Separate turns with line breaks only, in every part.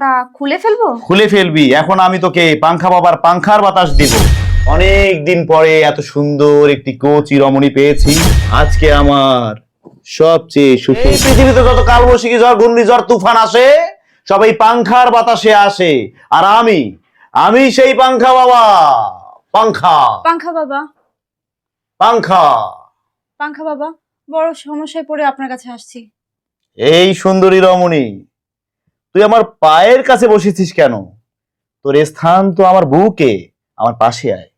ওড়নাটা খুলে ফেলব?
খুলে ফেলবি। এখন আমি তোকে পাংখা বাবার পাংখার বাতাস দিব। অনেক দিন পরে এত সুন্দর একটি কোচি রমণী পেয়েছি। আজকে আমার সবচেয়ে সুখী। এই পৃথিবীতে যত কালবৈশাখী ঝড় ঘূর্ণিঝড় তুফান আসে সবাই পাংখার বাতাসে আসে। আর আমি আমি সেই পাংখা বাবা। পাংখা।
পাংখা বাবা।
পাংখা।
পাংখা বাবা বড় সমস্যায় পড়ে আপনার কাছে আসছি।
এই সুন্দরী রমণী। তুই আমার পায়ের কাছে বসেছিস কেন? তোর স্থান তো আমার বুকে আমার পাশে আয়।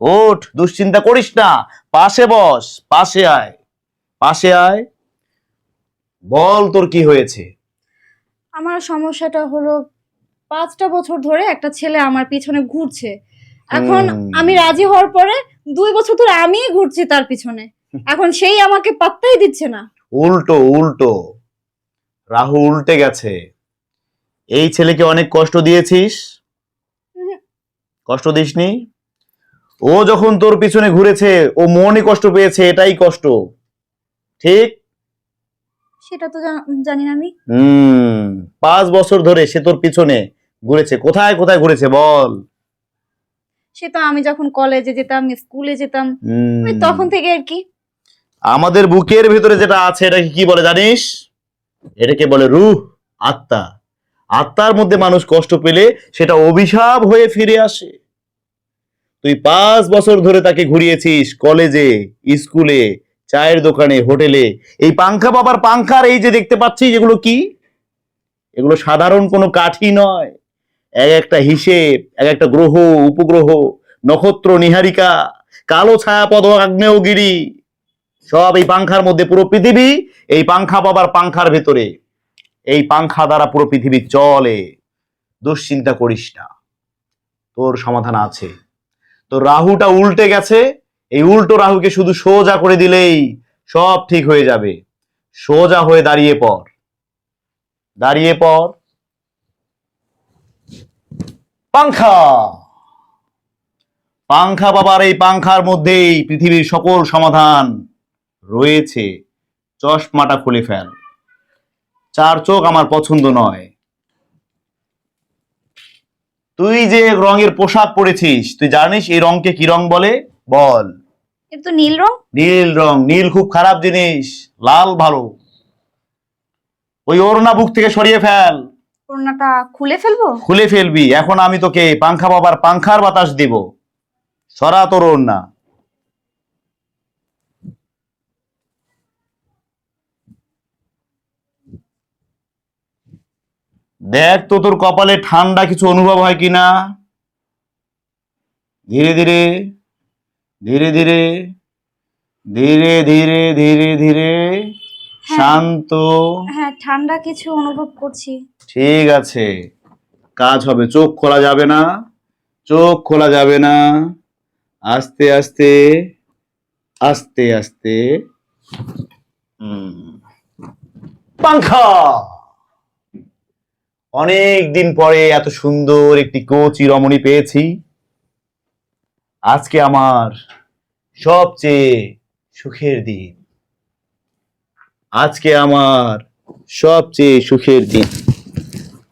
ওঠ দুশ্চিন্তা করিস না পাশে বস পাশে আয়। পাশে আয় বল তোর কি হয়েছে।
আমার সমস্যাটা হলো পাঁচটা বছর ধরে একটা ছেলে আমার পিছনে ঘুরছে। এখন আমি রাজি হওয়ার পরে দুই বছর ধরে আমিই ঘুরছি তার পিছনে। এখন সেই আমাকে পাত্তাই দিচ্ছে না।
উল্টো উল্টো। রাহু উল্টে গেছে। এই ছেলেকে অনেক কষ্ট দিয়েছিস? কষ্ট দিসনি? ও যখন তোর পিছনে ঘুরেছে ও মনই কষ্ট পেয়েছে এটাই কষ্ট। ঠিক?
সেটা তো জানি না আমি।
হুম পাঁচ বছর ধরে সে তোর পিছনে ঘুরেছে। কোথায় কোথায় ঘুরেছে বল?
সে তো আমি যখন কলেজে যেতাম স্কুলে যেতাম তখন থেকে আর কি।
আমাদের বুকের ভিতরে যেটা আছে এটাকে কি বলে জানিস? এটাকে বলে রুহ আত্মা। আত্মার মধ্যে মানুষ কষ্ট পেলে সেটা অভিশাপ হয়ে ফিরে আসে। তুই পাঁচ বছর ধরে তাকে ঘুরিয়েছিস কলেজে, স্কুলে, চায়ের দোকানে, হোটেলে। এই পাংখা বাবার পাংখার এই যে দেখতে পাচ্ছি এগুলো কি? এগুলো সাধারণ কোনো কাঠি নয়। এক একটা হিসেব, এক একটা গ্রহ, উপগ্রহ, নক্ষত্র, নিহারিকা, কালো ছায়াপদ আগ্নেয়গিরি, সব এই পাংখার মধ্যে, পুরো পৃথিবী এই পাংখা বাবার পাংখার ভেতরে। এই পাংখা দ্বারা পুরো পৃথিবী চলে দুশ্চিন্তা করিস না তোর সমাধান আছে। তো রাহুটা উল্টে গেছে, এই উল্টো রাহুকে শুধু সোজা করে দিলেই সব ঠিক হয়ে যাবে। সোজা হয়ে দাঁড়িয়ে পর দাঁড়িয়ে পর পাংখা! পাংখা বাবার এই পাংখার মধ্যেই পৃথিবীর সকল সমাধান রয়েছে। চশমাটা খুলে ফেল। চার চোখ আমার পছন্দ নয়। তুই যে রঙের পোশাক পরেছিস তুই জানিস এই রংকে কি রং বলে? বল।
নীল রং।
নীল রং নীল খুব খারাপ জিনিস লাল ভালো। ওই ওড়না বুক থেকে সরিয়ে ফেল।
ওড়নাটা খুলে ফেলব?
খুলে ফেলবি। এখন আমি তোকে পাংখা বাবার পাংখার বাতাস দিব। সরা তোর ওড়না। দেখ তো তোর কপালে ঠান্ডা কিছু অনুভব হয় কিনা। ধীরে ধীরে ধীরে ধীরে ধীরে ধীরে ধীরে ধীরে শান্ত।
হ্যাঁ ঠান্ডা কিছু অনুভব করছি।
ঠিক আছে কাজ হবে চোখ খোলা যাবে না চোখ খোলা যাবে না। আস্তে আস্তে আস্তে আস্তে। পাংখা! অনেক দিন পরে এত সুন্দর একটি কোচি রমণী পেয়েছি। আজকে আমার সবচেয়ে সুখের দিন। আজকে আমার সবচেয়ে সুখের দিন।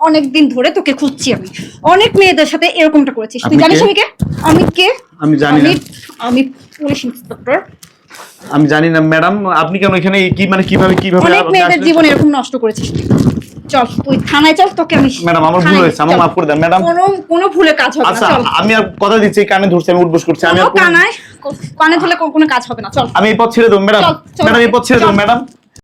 অনেক দিন ধরে তোকে খুঁজছি আমি। অনেক মেয়েদের সাথে এরকমটা করেছিস। তুই
আপনি
জানিস
কে?
আমি কে? আমি কে?
আমি জানি
আমি আমি পুলিশ ইন্সপেক্টর।
আমি জানি না ম্যাডাম আপনি কেন এখানে? কি মানে কীভাবে কীভাবে
অনেক
আপনি
মেয়েদের
আসলেন?
জীবন এরকম নষ্ট করেছিস তুই। চল তুই থানায় চল তোকে আমি
ম্যাডাম আমার ভুল হয়েছে আমার মাফ করে দেন ম্যাডাম।
কোনো কোনো ভুলে কাজ হবে না
আচ্ছা
চল।
আমি আর কথা দিচ্ছি কানে ধরছি আমি উঠবস করছি আমি
কোনো
আর কোনো-
কানায় কানে ধরলে কোনো কাজ হবে না চল।
আমি এই পথ ছেড়ে দেবো ম্যাডাম। ম্যাডাম এই পথ ছেড়ে দেব ম্যাডাম।